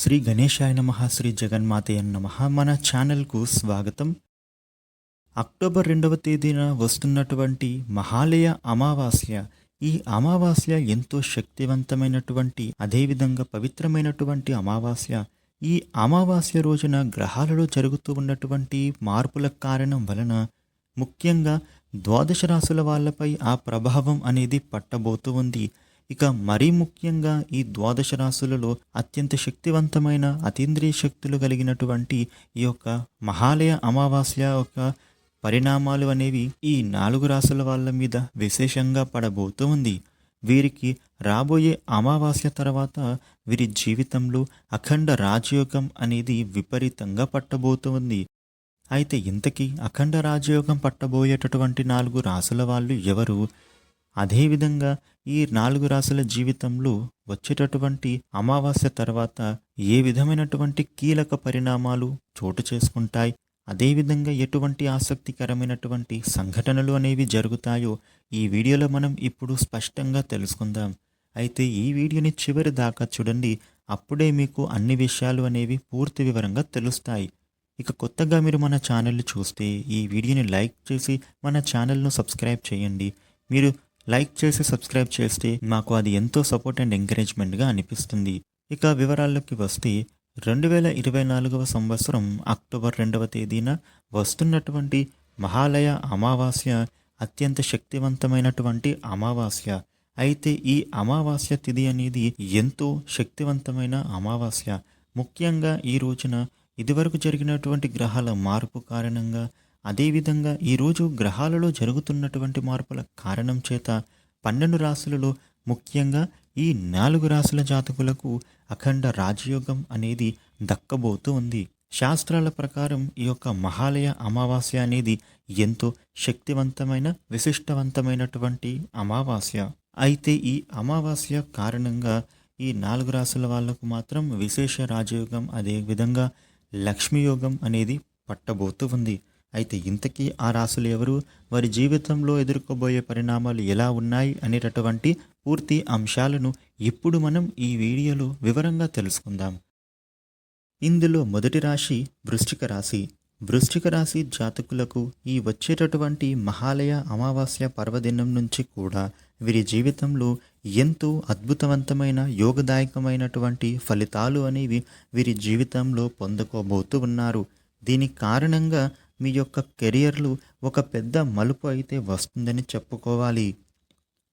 శ్రీ గణేశాయ నమ శ్రీ జగన్మాతయ్య నమ. మన ఛానల్కు స్వాగతం. అక్టోబర్ రెండవ తేదీన వస్తున్నటువంటి మహాలయ అమావాస్య. ఈ అమావాస్య ఎంతో శక్తివంతమైనటువంటి అదేవిధంగా పవిత్రమైనటువంటి అమావాస్య. ఈ అమావాస్య రోజున గ్రహాలలో జరుగుతూ ఉన్నటువంటి మార్పుల కారణం వలన ముఖ్యంగా ద్వాదశ రాశుల వాళ్ళపై ఆ ప్రభావం అనేది పట్టబోతూ ఉంది. ఇక మరీ ముఖ్యంగా ఈ ద్వాదశ రాశులలో అత్యంత శక్తివంతమైన అతీంద్రియ శక్తులు కలిగినటువంటి ఈ యొక్క మహాలయ అమావాస్య యొక్క పరిణామాలు అనేవి ఈ నాలుగు రాశుల వాళ్ళ మీద విశేషంగా పడబోతూ ఉంది. వీరికి రాబోయే అమావాస్య తర్వాత వీరి జీవితంలో అఖండ రాజయోగం అనేది విపరీతంగా పట్టబోతుంది అయితే ఇంతకీ అఖండ రాజయోగం పట్టబోయేటటువంటి నాలుగు రాసుల వాళ్ళు ఎవరు? అదేవిధంగా ఈ నాలుగు రాసుల జీవితంలో వచ్చేటటువంటి అమావాస్య తర్వాత ఏ విధమైనటువంటి కీలక పరిణామాలు చోటు చేసుకుంటాయి? అదేవిధంగా ఎటువంటి ఆసక్తికరమైనటువంటి సంఘటనలు అనేవి జరుగుతాయో ఈ వీడియోలో మనం ఇప్పుడు స్పష్టంగా తెలుసుకుందాం. అయితే ఈ వీడియోని చివరి దాకా చూడండి. అప్పుడే మీకు అన్ని విషయాలు అనేవి పూర్తి వివరంగా తెలుస్తాయి. ఇక కొత్తగా మీరు మన ఛానల్ని చూస్తే ఈ వీడియోని లైక్ చేసి మన ఛానల్ను సబ్స్క్రైబ్ చేయండి. మీరు లైక్ చేసి సబ్స్క్రైబ్ చేస్తే మాకు అది ఎంతో సపోర్ట్ అండ్ ఎంకరేజ్మెంట్గా అనిపిస్తుంది. ఇక వివరాల్లోకి వస్తే రెండు వేల ఇరవై నాలుగవ సంవత్సరం అక్టోబర్ రెండవ తేదీన వస్తున్నటువంటి మహాలయ అమావాస్య అత్యంత శక్తివంతమైనటువంటి అమావాస్య. అయితే ఈ అమావాస్య తిథి అనేది ఎంతో శక్తివంతమైన అమావాస్య. ముఖ్యంగా ఈ రోజున ఇదివరకు జరిగినటువంటి గ్రహాల మార్పు కారణంగా అదేవిధంగా ఈరోజు గ్రహాలలో జరుగుతున్నటువంటి మార్పుల కారణం చేత పన్నెండు రాశులలో ముఖ్యంగా ఈ నాలుగు రాశుల జాతకులకు అఖండ రాజయోగం అనేది దక్కబోతూ ఉంది. శాస్త్రాల ప్రకారం ఈ యొక్క మహాలయ అమావాస్య అనేది ఎంతో శక్తివంతమైన విశిష్టవంతమైనటువంటి అమావాస్య. అయితే ఈ అమావాస్య కారణంగా ఈ నాలుగు రాశుల వాళ్ళకు మాత్రం విశేష రాజయోగం అదేవిధంగా లక్ష్మీయోగం అనేది పట్టబోతూ ఉంది. అయితే ఇంతకీ ఆ రాశులు ఎవరు? వారి జీవితంలో ఎదుర్కోబోయే పరిణామాలు ఎలా ఉన్నాయి అనేటటువంటి పూర్తి అంశాలను ఇప్పుడు మనం ఈ వీడియోలో వివరంగా తెలుసుకుందాం. ఇందులో మొదటి రాశి వృశ్చిక రాశి. వృశ్చిక రాశి జాతకులకు ఈ వచ్చేటటువంటి మహాలయ అమావాస్య పర్వదినం నుంచి కూడా వీరి జీవితంలో ఎంతో అద్భుతవంతమైన యోగదాయకమైనటువంటి ఫలితాలు అనేవి వీరి జీవితంలో పొందుకోబోతూ ఉన్నారు. దీనికి కారణంగా మీ యొక్క కెరియర్లు ఒక పెద్ద మలుపు అయితే వస్తుందని చెప్పుకోవాలి.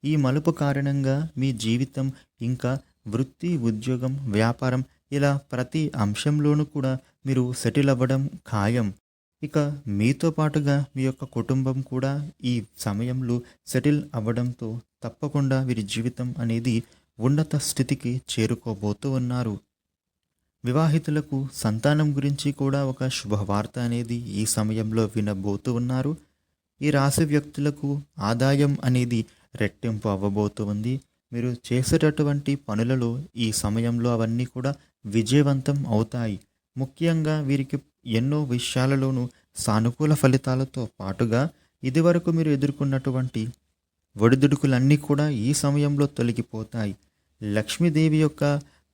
ఈ మలుపు కారణంగా మీ జీవితం ఇంకా వృత్తి ఉద్యోగం వ్యాపారం ఇలా ప్రతి అంశంలోనూ కూడా మీరు సెటిల్ అవ్వడం ఖాయం. ఇక మీతో పాటుగా మీ యొక్క కుటుంబం కూడా ఈ సమయంలో సెటిల్ అవ్వడంతో తప్పకుండా వీరి జీవితం అనేది ఉన్నత స్థితికి చేరుకోబోతూ ఉన్నారు. వివాహితులకు సంతానం గురించి కూడా ఒక శుభవార్త అనేది ఈ సమయంలో వినబోతూ ఉన్నారు. ఈ రాశి వ్యక్తులకు ఆదాయం అనేది రెట్టింపు అవ్వబోతూ ఉంది. మీరు చేసేటటువంటి పనులలో ఈ సమయంలో అవన్నీ కూడా విజయవంతం అవుతాయి. ముఖ్యంగా వీరికి ఎన్నో విషయాలలోనూ సానుకూల ఫలితాలతో పాటుగా ఇదివరకు మీరు ఎదుర్కొన్నటువంటి ఒడిదుడుకులన్నీ కూడా ఈ సమయంలో తొలగిపోతాయి. లక్ష్మీదేవి యొక్క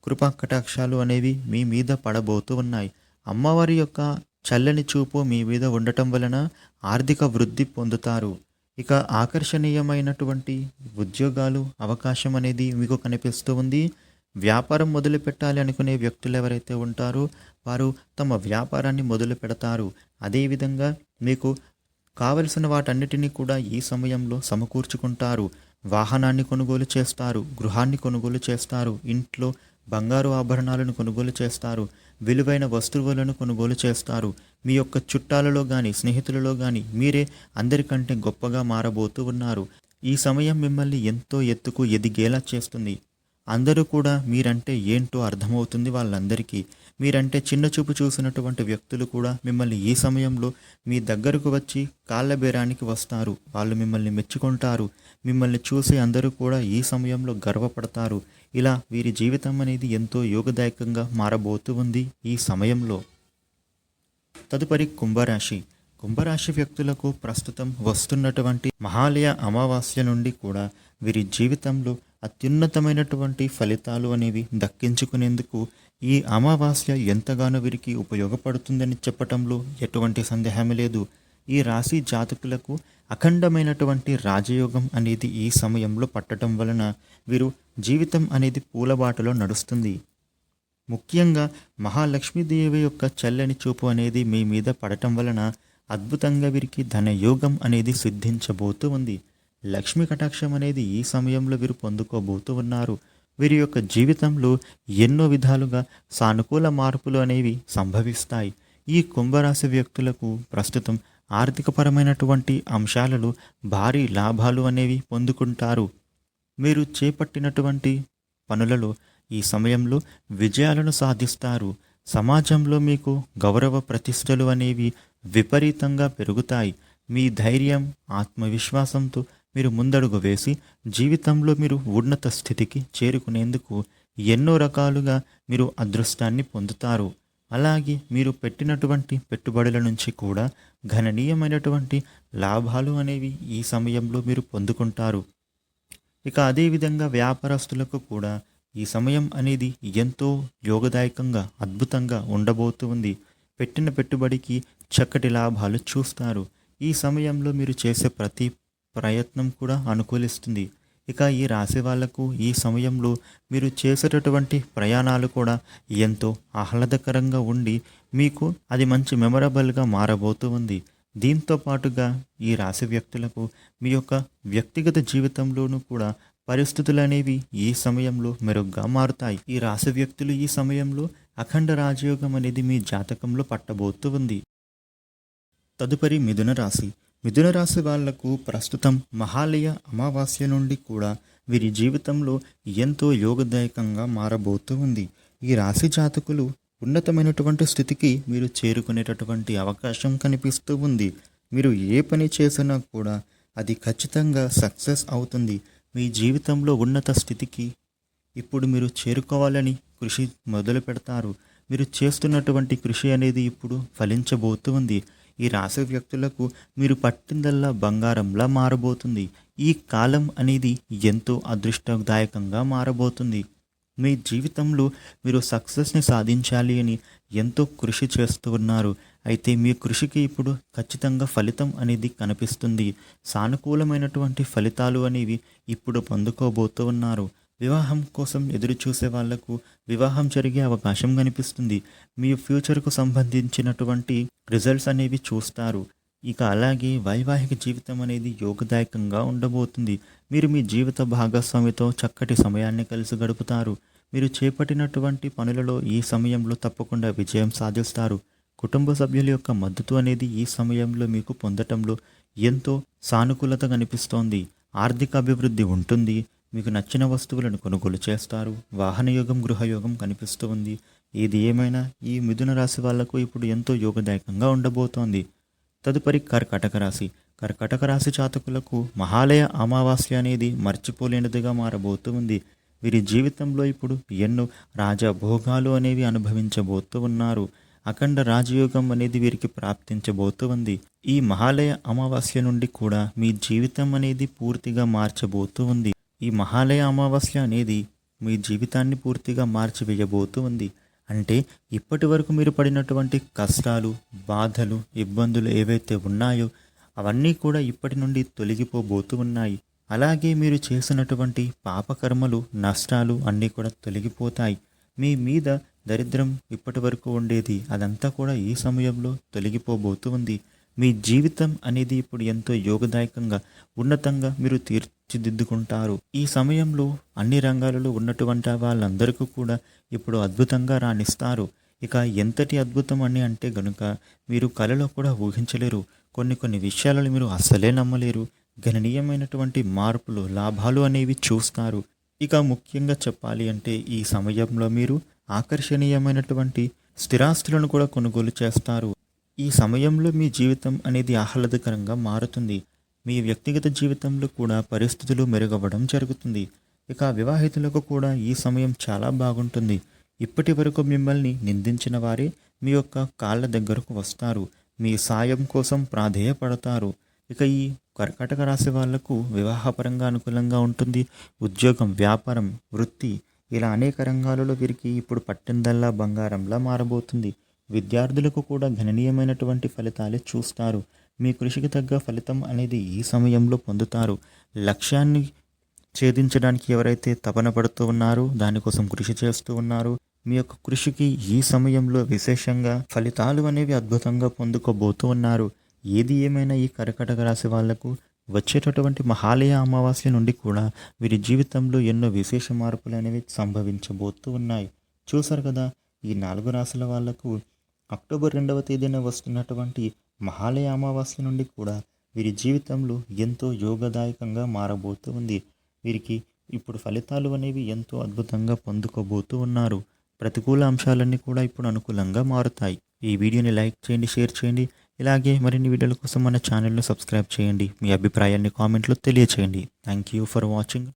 కృపా కటాక్షాలు అనేవి మీ మీద పడబోతూ ఉన్నాయి. అమ్మవారి యొక్క చల్లని చూపు మీ మీద ఉండటం వలన ఆర్థిక వృద్ధి పొందుతారు. ఇక ఆకర్షణీయమైనటువంటి ఉద్యోగాలు అవకాశం అనేది మీకు కనిపిస్తూ ఉంది. వ్యాపారం మొదలు పెట్టాలి అనుకునే వ్యక్తులు ఎవరైతే ఉంటారో వారు తమ వ్యాపారాన్ని మొదలు పెడతారు. అదేవిధంగా మీకు కావలసిన వాటన్నిటినీ కూడా ఈ సమయంలో సమకూర్చుకుంటారు. వాహనాన్ని కొనుగోలు చేస్తారు గృహాన్ని కొనుగోలు చేస్తారు ఇంట్లో బంగారు ఆభరణాలను కొనుగోలు చేస్తారు విలువైన వస్తువులను కొనుగోలు చేస్తారు. మీ యొక్క చుట్టాలలో కానీ స్నేహితులలో కానీ మీరే అందరికంటే గొప్పగా మారబోతూ ఉన్నారు. ఈ సమయం మిమ్మల్ని ఎంతో ఎత్తుకు ఎదిగేలా చేస్తుంది. అందరూ కూడా మీరంటే ఏంటో అర్థమవుతుంది వాళ్ళందరికీ. మీరంటే చిన్న చూపు చూసినటువంటి వ్యక్తులు కూడా మిమ్మల్ని ఈ సమయంలో మీ దగ్గరకు వచ్చి కాళ్ళ బేరానికి వస్తారు. వాళ్ళు మిమ్మల్ని మెచ్చుకుంటారు. మిమ్మల్ని చూసి అందరూ కూడా ఈ సమయంలో గర్వపడతారు. ఇలా వీరి జీవితం అనేది ఎంతో యోగదాయకంగా మారబోతూ ఉంది ఈ సమయంలో. తదుపరి కుంభరాశి. కుంభరాశి వ్యక్తులకు ప్రస్తుతం వస్తున్నటువంటి మహాలయ అమావాస్య నుండి కూడా వీరి జీవితంలో అత్యున్నతమైనటువంటి ఫలితాలు అనేవి దక్కించుకునేందుకు ఈ అమావాస్య ఎంతగానో వీరికి ఉపయోగపడుతుందని చెప్పటంలో ఎటువంటి సందేహం లేదు. ఈ రాశి జాతకులకు అఖండమైనటువంటి రాజయోగం అనేది ఈ సమయంలో పట్టడం వలన వీరు జీవితం అనేది పూలబాటలో నడుస్తుంది. ముఖ్యంగా మహాలక్ష్మీదేవి యొక్క చల్లని చూపు అనేది మీ మీద పడటం వలన అద్భుతంగా వీరికి ధనయోగం అనేది సిద్ధించబోతూ ఉంది. లక్ష్మీ కటాక్షం అనేది ఈ సమయంలో వీరు పొందుకోబోతూ ఉన్నారు. వీరి యొక్క జీవితంలో ఎన్నో విధాలుగా సానుకూల మార్పులు అనేవి సంభవిస్తాయి. ఈ కుంభరాశి వ్యక్తులకు ప్రస్తుతం ఆర్థికపరమైనటువంటి అంశాలలో భారీ లాభాలు అనేవి పొందుకుంటారు. మీరు చేపట్టినటువంటి పనులలో ఈ సమయంలో విజయాలను సాధిస్తారు. సమాజంలో మీకు గౌరవ ప్రతిష్టలు అనేవి విపరీతంగా పెరుగుతాయి. మీ ధైర్యం ఆత్మవిశ్వాసంతో మీరు ముందడుగు వేసి జీవితంలో మీరు ఉన్నత స్థితికి చేరుకునేందుకు ఎన్నో రకాలుగా మీరు అదృష్టాన్ని పొందుతారు. అలాగే మీరు పెట్టినటువంటి పెట్టుబడుల నుంచి కూడా గణనీయమైనటువంటి లాభాలు అనేవి ఈ సమయంలో మీరు పొందుకుంటారు. ఇక అదేవిధంగా వ్యాపారస్తులకు కూడా ఈ సమయం అనేది ఎంతో యోగదాయకంగా అద్భుతంగా ఉండబోతుంది పెట్టిన పెట్టుబడికి చక్కటి లాభాలు చూస్తారు. ఈ సమయంలో మీరు చేసే ప్రతి ప్రయత్నం కూడా అనుకూలిస్తుంది. ఇక ఈ రాశి వాళ్ళకు ఈ సమయంలో మీరు చేసేటటువంటి ప్రయాణాలు కూడా ఎంతో ఆహ్లాదకరంగా ఉండి మీకు అది మంచి మెమరబుల్గా మారబోతూ ఉంది. దీంతో పాటుగా ఈ రాశి వ్యక్తులకు మీ యొక్క వ్యక్తిగత జీవితంలోనూ కూడా పరిస్థితులు అనేవి ఈ సమయంలో మెరుగ్గా మారుతాయి. ఈ రాశి వ్యక్తులు ఈ సమయంలో అఖండ రాజయోగం అనేది మీ జాతకంలో పట్టబోతూ ఉంది. తదుపరి మిథున రాశి. మిథున రాశి వాళ్ళకు ప్రస్తుతం మహాలయ అమావాస్య నుండి కూడా వీరి జీవితంలో ఎంతో యోగదాయకంగా మారబోతూ ఉంది. ఈ రాశి జాతకులు ఉన్నతమైనటువంటి స్థితికి మీరు చేరుకునేటటువంటి అవకాశం కనిపిస్తూ ఉంది. మీరు ఏ పని చేసినా కూడా అది ఖచ్చితంగా సక్సెస్ అవుతుంది. మీ జీవితంలో ఉన్నత స్థితికి ఇప్పుడు మీరు చేరుకోవాలని కృషి మొదలు పెడతారు మీరు చేస్తున్నటువంటి కృషి అనేది ఇప్పుడు ఫలించబోతుంది ఈ రాశి వ్యక్తులకు మీరు పట్టిందల్లా బంగారంలా మారబోతుంది. ఈ కాలం అనేది ఎంతో అదృష్టదాయకంగా మారబోతుంది. మీ జీవితంలో మీరు సక్సెస్ని సాధించాలి అని ఎంతో కృషి చేస్తూ ఉన్నారు. అయితే మీ కృషికి ఇప్పుడు ఖచ్చితంగా ఫలితం అనేది కనిపిస్తుంది. సానుకూలమైనటువంటి ఫలితాలు అనేవి ఇప్పుడు పొందుకోబోతూ ఉన్నారు. వివాహం కోసం ఎదురు చూసే వాళ్ళకు వివాహం జరిగే అవకాశం కనిపిస్తుంది. మీ ఫ్యూచర్కు సంబంధించినటువంటి రిజల్ట్స్ అనేవి చూస్తారు. ఇక అలాగే వైవాహిక జీవితం అనేది యోగదాయకంగా ఉండబోతుంది. మీరు మీ జీవిత భాగస్వామితో చక్కటి సమయాన్ని కలిసి గడుపుతారు. మీరు చేపట్టినటువంటి పనులలో ఈ సమయంలో తప్పకుండా విజయం సాధిస్తారు. కుటుంబ సభ్యుల యొక్క మద్దతు అనేది ఈ సమయంలో మీకు పొందటంలో ఎంతో సానుకూలత కనిపిస్తోంది. ఆర్థిక అభివృద్ధి ఉంటుంది. మీకు నచ్చిన వస్తువులను కొనుగోలు చేస్తారు. వాహనయోగం గృహయోగం కనిపిస్తూ ఉంది. ఏది ఏమైనా ఈ మిథున రాశి వాళ్ళకు ఇప్పుడు ఎంతో యోగదాయకంగా ఉండబోతోంది. తదుపరి కర్కటక రాశి. కర్కటక రాశి జాతకులకు మహాలయ అమావాస్య అనేది మర్చిపోలేనిదిగా మారబోతూ ఉంది. వీరి జీవితంలో ఇప్పుడు ఎన్నో రాజభోగాలు అనేవి అనుభవించబోతూ ఉన్నారు. అఖండ రాజయోగం అనేది వీరికి ప్రాప్తించబోతూ ఉంది. ఈ మహాలయ అమావాస్య నుండి కూడా మీ జీవితం అనేది పూర్తిగా మార్చబోతూ ఉంది. ఈ మహాలయ అమావాస్య అనేది మీ జీవితాన్ని పూర్తిగా మార్చివేయబోతూ ఉంది అంటే ఇప్పటి వరకు మీరు పడినటువంటి కష్టాలు బాధలు ఇబ్బందులు ఏవైతే ఉన్నాయో అవన్నీ కూడా ఇప్పటి నుండి తొలగిపోబోతూ ఉన్నాయి. అలాగే మీరు చేసినటువంటి పాపకర్మలు నష్టాలు అన్నీ కూడా తొలగిపోతాయి. మీ మీద దరిద్రం ఇప్పటి వరకు ఉండేది అదంతా కూడా ఈ సమయంలో తొలగిపోబోతూ ఉంది. మీ జీవితం అనేది ఇప్పుడు ఎంతో యోగదాయకంగా ఉన్నతంగా మీరు తీర్చిదిద్దుకుంటారు. ఈ సమయంలో అన్ని రంగాలలో ఉన్నటువంటి వాళ్ళందరికీ కూడా ఇప్పుడు అద్భుతంగా రాణిస్తారు. ఇక ఎంతటి అద్భుతం అని అంటే గనుక మీరు కలలో కూడా ఊహించలేరు. కొన్ని కొన్ని విషయాలను మీరు అస్సలే నమ్మలేరు. గణనీయమైనటువంటి మార్పులు లాభాలు అనేవి చూస్తారు. ఇక ముఖ్యంగా చెప్పాలి అంటే ఈ సమయంలో మీరు ఆకర్షణీయమైనటువంటి స్థిరాస్తులను కూడా కొనుగోలు చేస్తారు. ఈ సమయంలో మీ జీవితం అనేది ఆహ్లాదకరంగా మారుతుంది. మీ వ్యక్తిగత జీవితంలో కూడా పరిస్థితులు మెరుగవ్వడం జరుగుతుంది. ఇక వివాహితులకు కూడా ఈ సమయం చాలా బాగుంటుంది. ఇప్పటి వరకు మిమ్మల్ని నిందించిన వారే మీ యొక్క కాళ్ళ దగ్గరకు వస్తారు. మీ సాయం కోసం ప్రాధేయపడతారు. ఇక ఈ కర్కాటక రాశి వాళ్ళకు వివాహపరంగా అనుకూలంగా ఉంటుంది. ఉద్యోగం వ్యాపారం వృత్తి ఇలా అనేక రంగాలలో వీరికి ఇప్పుడు పట్టిందల్లా బంగారంలా మారబోతుంది. విద్యార్థులకు కూడా గణనీయమైనటువంటి ఫలితాలే చూస్తారు. మీ కృషికి తగ్గ ఫలితం అనేది ఈ సమయంలో పొందుతారు. లక్ష్యాన్ని ఛేదించడానికి ఎవరైతే తపన పడుతూ ఉన్నారో దానికోసం కృషి చేస్తూ ఉన్నారు మీ యొక్క కృషికి ఈ సమయంలో విశేషంగా ఫలితాలు అనేవి అద్భుతంగా పొందుకోబోతూ ఉన్నారు. ఏది ఏమైనా ఈ కర్కటక రాశి వాళ్ళకు వచ్చేటటువంటి మహాలయ అమావాస్య నుండి కూడా వీరి జీవితంలో ఎన్నో విశేష మార్పులు అనేవి సంభవించబోతూ ఉన్నాయి. చూసారు కదా ఈ నాలుగు రాశుల వాళ్ళకు అక్టోబర్ రెండవ తేదీన వస్తున్నటువంటి మహాలయ అమావాస్య నుండి కూడా వీరి జీవితంలో ఎంతో యోగదాయకంగా మారబోతూ ఉంది. వీరికి ఇప్పుడు ఫలితాలు అనేవి ఎంతో అద్భుతంగా పొందుకోబోతూ ఉన్నారు. ప్రతికూల అంశాలన్నీ కూడా ఇప్పుడు అనుకూలంగా మారుతాయి. ఈ వీడియోని లైక్ చేయండి షేర్ చేయండి. ఇలాగే మరిన్ని వీడియోల కోసం మన ఛానల్ను సబ్స్క్రైబ్ చేయండి. మీ అభిప్రాయాన్ని కామెంట్లో తెలియచేయండి. Thank you for watching.